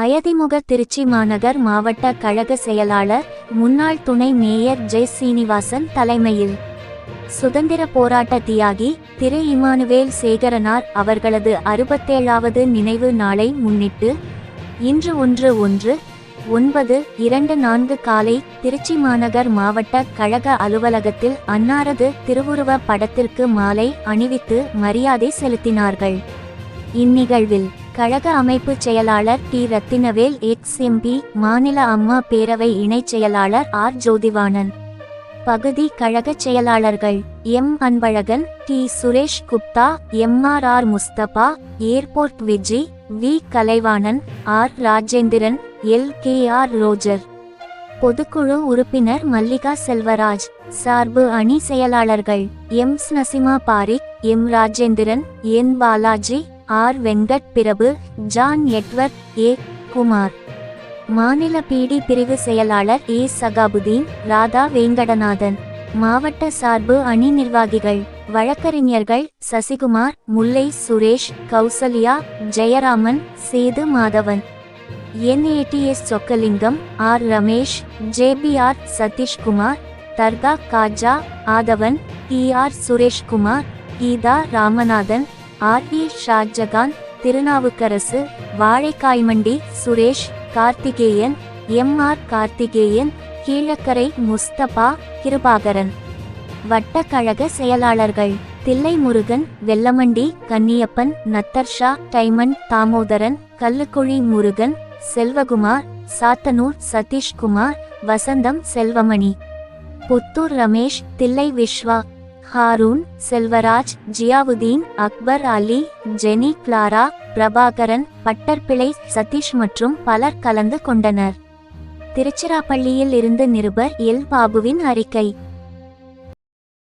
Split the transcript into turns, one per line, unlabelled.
அயதிமுக திருச்சி மாநகர் மாவட்ட கழக செயலாளர் முன்னாள் துணை மேயர் ஜெய் சீனிவாசன் தலைமையில். சுதந்திர போராட்ட தியாகி திரு. இமானுவேல் சேகரனார் அவர்களது அறுபத்தேழாவது நினைவு நாளை முன்னிட்டு இன்று ஒன்று ஒன்று ஒன்பது இரண்டு நான்கு காலை திருச்சி மாநகர் மாவட்ட கழக அலுவலகத்தில் அன்னாரது திருவுருவ படத்திற்கு மாலை அணிவித்து மரியாதை செலுத்தினார்கள். இந்நிகழ்வில் கழக அமைப்பு செயலாளர் டி. ரத்தினவேல் எக்ஸ். எம்பி மாநில அம்மா பேரவை இணைச் செயலாளர் ஆர். ஜோதிவாணன். பகுதி கழக செயலாளர்கள் M. Anbazhagan T. Suresh Gupta M. R. R. Mustafa airport Viji V. Kalaivanan R. Rajendran L. K. R. Roger. பொதுக்குழு உறுப்பினர் மல்லிகா செல்வராஜ். சார்பு அணி செயலாளர்கள் M. Nasima Parik M. Rajendran N. Balaji R. Venkat Prabhu John Edward A. Kumar. மாநில பிடி பிரிவு செயலாளர் ஏ. சகாபுதீன் ராதா வேங்கடநாதன். மாவட்ட சார்பு அணி நிர்வாகிகள் வழக்கறிஞர்கள் Sasikumar Mullai Suresh Kausalya Jayaraman Sethu Madhavan. NADS Chockalingam R. Ramesh JBR Sathishkumar Dargah Kaja Aadhavan T R. Sureshkumar Geetha Ramanathan R. Shahjahan Thirunavukkarasu வாழைக்காய்மண்டி Suresh Karthikeyan M. R. Karthikeyan Kilakarai Mustafa Kirubakaran. வட்டக்கழக செயலாளர்கள் Thillai Murugan Vellamandi Kanniyappan Natharsha diamond Damodaran Kallukuzhi Murugan Selvakumar Sathanur Sathishkumar Vasantham Selvamani. Puthur Ramesh Thillai Viswa Haroon Selvaraj Ziauddin Akbar Ali Jenny Clara Prabhakaran butterfly Sathish மற்றும் பலர் கலந்து கொண்டனர். திருச்சிராப்பள்ளியில் இருந்து நிருபர் L. பாபுவின் அறிக்கை.